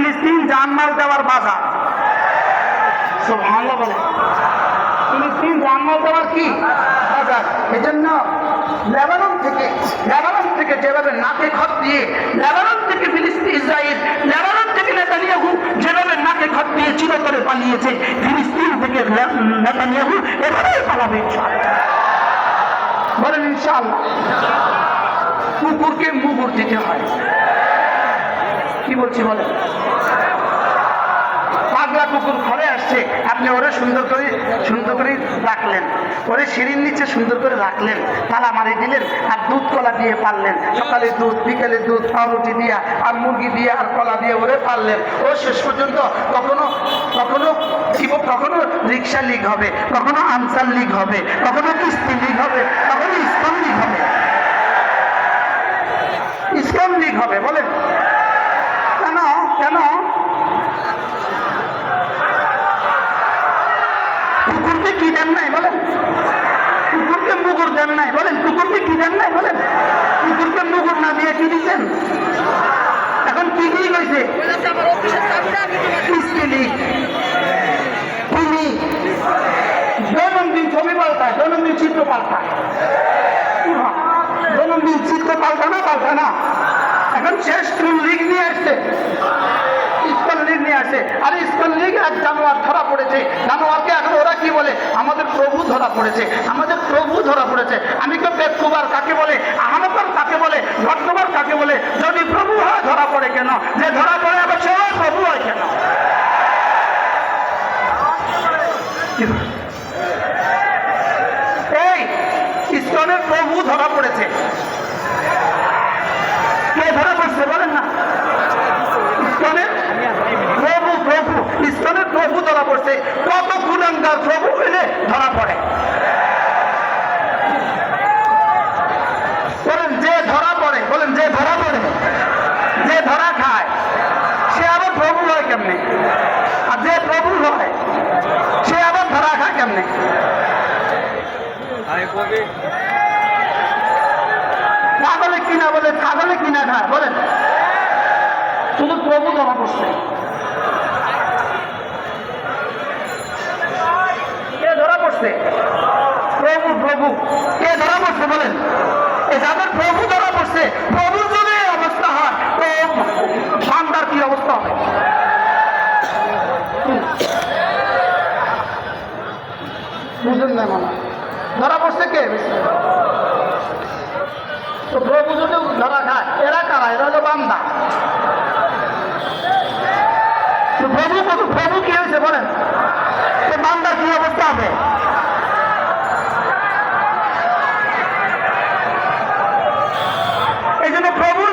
ফিলিস্তিন জানমাল দেওয়ার বাজার। ফিলিস্তিন জানমাল দেওয়ার কি এজন্য থেকে, লেবানন থেকে যেভাবে নাকে খত দিয়ে, লেবানন থেকে ফিলিস্তিন ইসরায়েল থেকে নেতানিয়াহু যেভাবে নাকে খত দিয়ে চিরতরে পালিয়েছে, ফিলিস্তিন থেকে নেতানিয়াহু এভাবেই পালাবে বলেন ইনশাআল্লাহ। কুকুরকে মুগুর দিতে হয়। কি বলছি বলেন? পাগলা কুকুর ঘরে আসছে, আপনি ওরে সুন্দর করে সুন্দর করে রাখলেন। ওরে সিঁড়ির নিচে সুন্দর করে রাখলেন তালা মারি দিলেন, আর দুধ কলা দিয়ে পারলেন। সকালে দুধ, বিকেলে দুধ, পাউরুটি দিয়া, আর মুরগি দিয়ে, আর কলা দিয়ে ওরে পারলেন। ও শেষ পর্যন্ত কখনো কখনো জীব, কখনো রিক্সা লিগ হবে, কখনো আনসার লিগ হবে, কখনো কিস্তি লিগ হবে, কখনো ইস্কন লিগ হবে। ইস্কন লিগ হবে বলেন কেন কেন কুকুরকে কি দেন নাই বলেন কুকুরকে মুগুর দেন নাই বলেন কুকুরকে নাই বলেন কুকুরকে মুগুর না দিয়ে কি দিচ্ছেন এখন কি কি কইছে স্টিলি তুমি দৈনন্দিন ছবি পাল্টায় দৈনন্দিন চিত্র পাল্টায় দৈনন্দিন চিত্র পাল্টা না পাল্টা না। এখন শেষ কোন লিগ নিয়ে আসছে। স্কুল লিগ নিয়ে আসে আর স্কুল লিগ এক জানোয়ার ধরা পড়েছে। জানোয়ারকে এখন ওরা কি বলে আমাদের প্রভু ধরা পড়েছে। আমাদের প্রভু ধরা পড়েছে। আমি তো পেটকুবার কাকে বলে আহমকর কাকে বলে ভট্টবার কাকে বলে? যদি প্রভু হয়, ধরা পড়ে কেন? যে ধরা পড়ে আবার সে প্রভু হয় কেন? এই ইস্কনের প্রভু ধরা পড়েছে। কে ধরা পড়ছে বলেন না? প্রভু প্রভু ইস্কনের প্রভু ধরা পড়ছে। কত গুণাঙ্গার ধরা পড়ে। বলেন যে ধরা পড়ে বলেন যে ধরা পড়ে যে ধরা খায় সে আবার প্রভু হয় কেমনে? আর যে প্রভু হয় সে আবার ধরা খায় কেমনে? ছাগলে কিনা বলে ছাগলে কিনা খায় বলেন। শুধু প্রভু ধরা পড়ছে। প্রভু কে ধরা পড়ছে বলেন? এ যাদের প্রভু ধরা পড়ছে, প্রভুর যদি অবস্থা হয়। তো বান্দার কি অবস্থা হবে? বুঝলেন না মানা ধরা পড়ছে কে তো প্রভু যদি ধরা খায়। এরা কারা? এরা হলো বান্দা। প্রভু প্রভু কি হয়েছে বলেন? বান্দার কি অবস্থা হবে?